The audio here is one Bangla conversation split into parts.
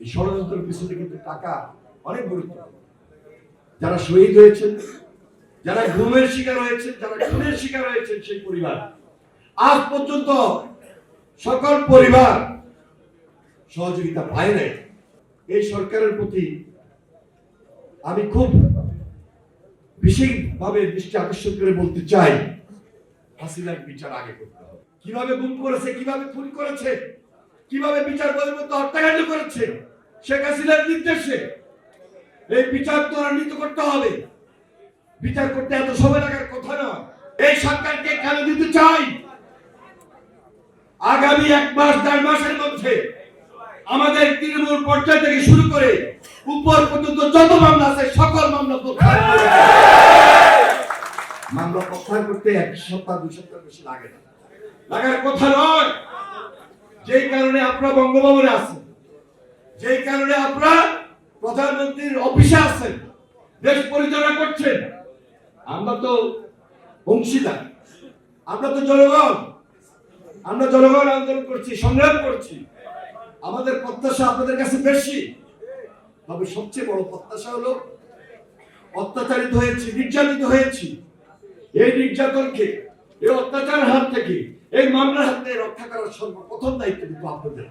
এই ষড়যন্ত্রের পিছনে কিন্তু টাকা অনেক গুরুত্ব। যারা শহীদ হয়েছেন, যারা ঘুমের শিকার হয়েছেন, যারা খুনের শিকার হয়েছেন সেই পরিবার। আজ পর্যন্ত সকল পরিবার সহযোগিতা পায় নাই। এই সরকারের প্রতি আমি খুব বিশেষভাবে দৃষ্টি আকর্ষণ করে বলতে চাই, হাসিনার বিচার আগে করতে হবে। কীভাবে গুম করেছে, কীভাবে খুন করেছে কীভাবে বিচার বহির্ভূত হত্যাকাণ্ড করেছে? শেখ হাসিনার নির্দেশে। এই বিচার ত্বরান্বিত করতে হবে। বিচার করতে এত সময় লাগার কথা নয় এই সরকারকে কেন দিতে চাই? আগামী এক মাস দেড় মাসের মধ্যে আমাদের তৃণমূল পর্যায় থেকে শুরু করে উপর পর্যন্ত যত মামলা আছে সকল মামলা মামলা প্রত্যাহার করতে এক সপ্তাহ দুই সপ্তাহ বেশি লাগে না। লাগার কথা নয়। যেই কারণে আপনারা বঙ্গভবনে আছেন, যেই কারণে আপনারা প্রধানমন্ত্রীর অফিসে আছেন, দেশ পরিচালনা করছেন, আমরা তো অংশীদার, আমরা তো জনগণ, আমরা জনগণ আন্দোলন করছি, সংগ্রাম করছি, আমাদের প্রত্যাশা আপনাদের কাছে বেশি, তবে সবচেয়ে বড় প্রত্যাশা হলো অত্যাচারিত হয়েছি, নির্যাতিত হয়েছি, এই নির্যাতনকে, এই অত্যাচারের হাত থেকে এই মামলার হাত রক্ষা করার সর্বপ্রথম দায়িত্ব কিন্তু আপনাদের।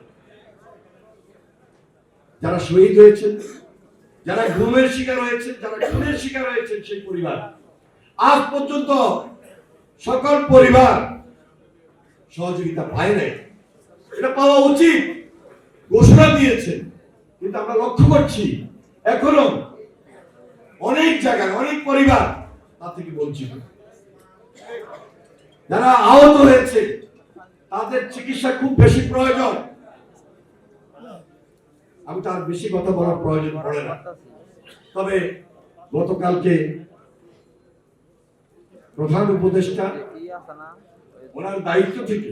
যারা শহীদ হয়েছেন, যারা ঘুমের শিকার হয়েছেন, যারা খুনের শিকার হয়েছেন সেই পরিবার। আজ পর্যন্ত সকল পরিবার সহযোগিতা পায় নাই। এটা পাওয়া উচিত, ঘোষণা দিয়েছেন কিন্তু আমরা লক্ষ্য করছি, এখনও অনেক জায়গায়, অনেক পরিবার তা থেকে বঞ্চিত। যারা আহত হয়েছে, তাদের চিকিৎসা খুব বেশি প্রয়োজন। আমি তার বেশি কথা বলার প্রয়োজন পড়ে না। তবে গতকালকে প্রধান উপদেষ্টা, ওনার দায়িত্ব থেকে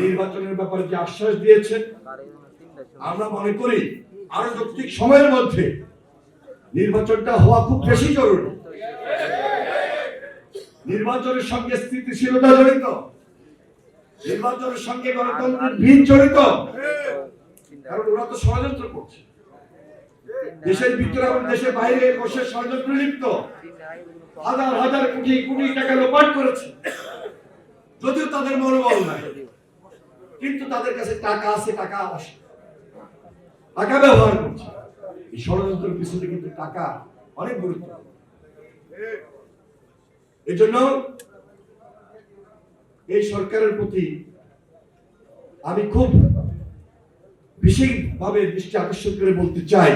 নির্বাচনের ব্যাপারে যে আশ্বাস দিয়েছেন, আমরা মনে করি আরও যৌক্তিক সময়ের মধ্যে নির্বাচনটা হওয়া খুব বেশি জরুরি। নির্বাচনের সঙ্গে স্থিতিশীলতা জড়িত। নির্বাচনের সঙ্গে গণতন্ত্রের ভিত জড়িত। কারণ ওরা তো ষড়যন্ত্র করছে। দেশের ভিতরে এবং দেশের বাইরে বসে ষড়যন্ত্র লিপ্ত। হাজার হাজার কোটি কোটি টাকা লোপাট করেছে। যদিও তাদের মনোবল নাই। কিন্তু তাদের কাছে টাকা আছে টাকা আসে। টাকা ব্যবহার করছে। এই ষড়যন্ত্রের পিছনে কিন্তু টাকা অনেক গুরুত্ব এই জন্য এই সরকারের প্রতি আমি খুব বিশেষভাবে দৃষ্টি আকর্ষণ করে বলতে চাই,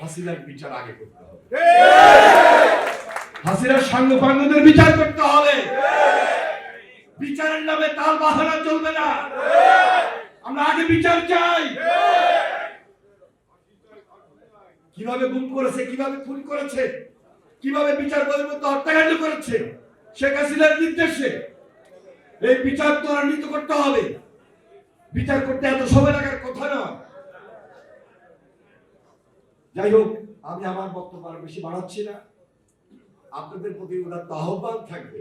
হাসিনার বিচার আগে করতে হবে। হাসিনার সাঙ্গ পাঙ্গদের বিচার করতে হবে। বিচারের নামে তাল বাহানা চলবে না। আমরা আগে বিচার চাই। কীভাবে গুম করেছে, কীভাবে খুন করেছে কীভাবে বিচার বহির্ভূত হত্যাকাণ্ড করেছে, শেখ হাসিনার নির্দেশে। এই বিচার ত্বরান্বিত করতে হবে। বিচার করতে এত সময় লাগার কথা নয় যাই হোক, আমি আমার বক্তব্য আর বেশি বাড়াচ্ছি না। আপনাদের প্রতি ওনার আহ্বান থাকবে।